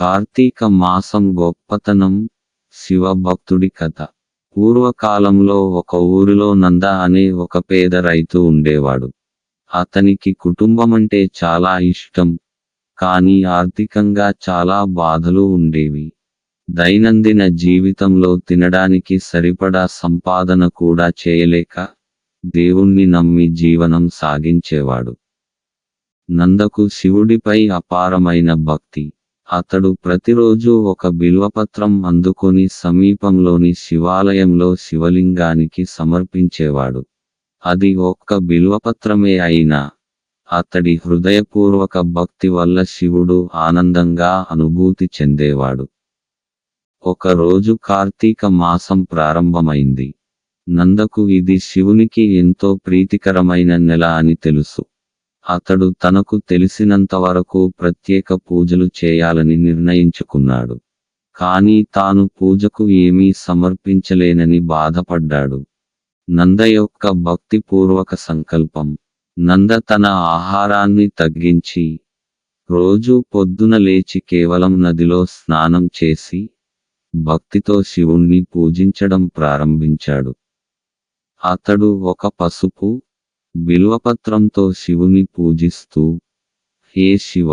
కార్తీక మాసం గొప్పతనం శివభక్తుడి కథ. పూర్వకాలంలో ఒక ఊరిలో నంద అనే ఒక పేద రైతు ఉండేవాడు. అతనికి కుటుంబమంటే చాలా ఇష్టం కానీ ఆర్థికంగా చాలా బాధలు ఉండేవి. దైనందిన జీవితంలో తినడానికి సరిపడా సంపాదన కూడా చేయలేక దేవుణ్ణి నమ్మి జీవనం సాగించేవాడు. నందకు శివుడిపై అపారమైన భక్తి. అతడు ప్రతిరోజు ఒక బిల్వపత్రం అందుకొని సమీపంలోని శివాలయంలో శివలింగానికి సమర్పించేవాడు. అది ఒక్క బిల్వపత్రమే అయినా అతడి హృదయపూర్వక భక్తి వల్ల శివుడు ఆనందంగా అనుభూతి చెందేవాడు. ఒకరోజు కార్తీక మాసం ప్రారంభమైంది. నందకు ఇది శివునికి ఎంతో ప్రీతికరమైన నెల అని తెలుసు. అతడు తనకు తెలిసినంతవరకు ప్రత్యేక పూజలు చేయాలని నిర్ణయించుకున్నాడు. కానీ తాను పూజకు ఏమీ సమర్పించలేనని బాధపడ్డాడు. నంద యొక్క భక్తిపూర్వక సంకల్పం. నంద తన ఆహారాన్ని తగ్గించి రోజు పొద్దున లేచి కేవలం నదిలో స్నానం చేసి భక్తితో శివుణ్ణి పూజించడం ప్రారంభించాడు. అతడు ఒక పసుపు బిల్వపత్రంతో శివుని పూజిస్తూ హే శివ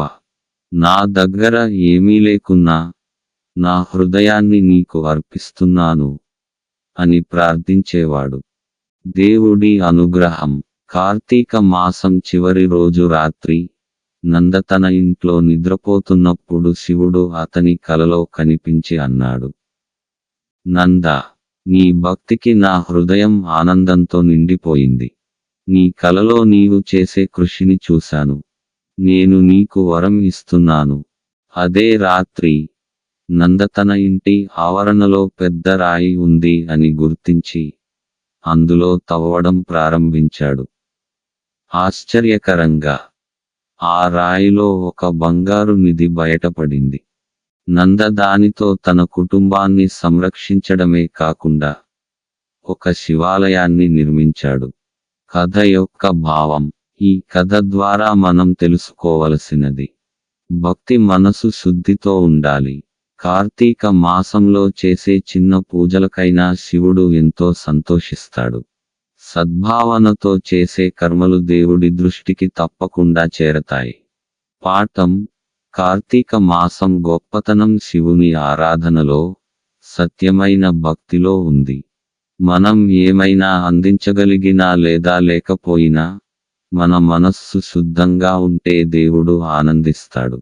నా దగ్గర ఏమీ లేకున్నా నా హృదయాన్ని నీకు అర్పిస్తున్నాను అని ప్రార్థించేవాడు. దేవుడి అనుగ్రహం. కార్తీక మాసం చివరి రోజు రాత్రి నంద తన ఇంట్లో నిద్రపోతున్నప్పుడు శివుడు అతని కలలో కనిపించి అన్నాడు నంద నీ భక్తికి నా హృదయం ఆనందంతో నిండిపోయింది. నీ కలలో నీవు చేసే కృషిని చూశాను. నేను నీకు వరం ఇస్తున్నాను. అదే రాత్రి నంద తన ఇంటి ఆవరణలో పెద్ద రాయి ఉంది అని గుర్తించి అందులో తవ్వడం ప్రారంభించాడు. ఆశ్చర్యకరంగా ఆ రాయిలో ఒక బంగారు నిధి బయటపడింది. నంద దానితో తన కుటుంబాన్ని సంరక్షించడమే కాకుండా ఒక శివాలయాన్ని నిర్మించాడు. కథ యొక్క భావం. ఈ కథ ద్వారా మనం తెలుసుకోవలసినది. భక్తి మనసు శుద్ధితో ఉండాలి. కార్తీక మాసంలో చేసే చిన్న పూజలకైనా శివుడు ఎంతో సంతోషిస్తాడు. సద్భావనతో చేసే కర్మలు దేవుడి దృష్టికి తప్పకుండా చేరతాయి. పాఠం. కార్తీక మాసం గొప్పతనం శివుని ఆరాధనలో సత్యమైన భక్తిలో ఉంది. మనం ఏమైనా అందించగలిగినా లేదా లేకపోయినా మన మనస్సు శుద్ధంగా ఉంటే దేవుడు ఆనందిస్తాడు.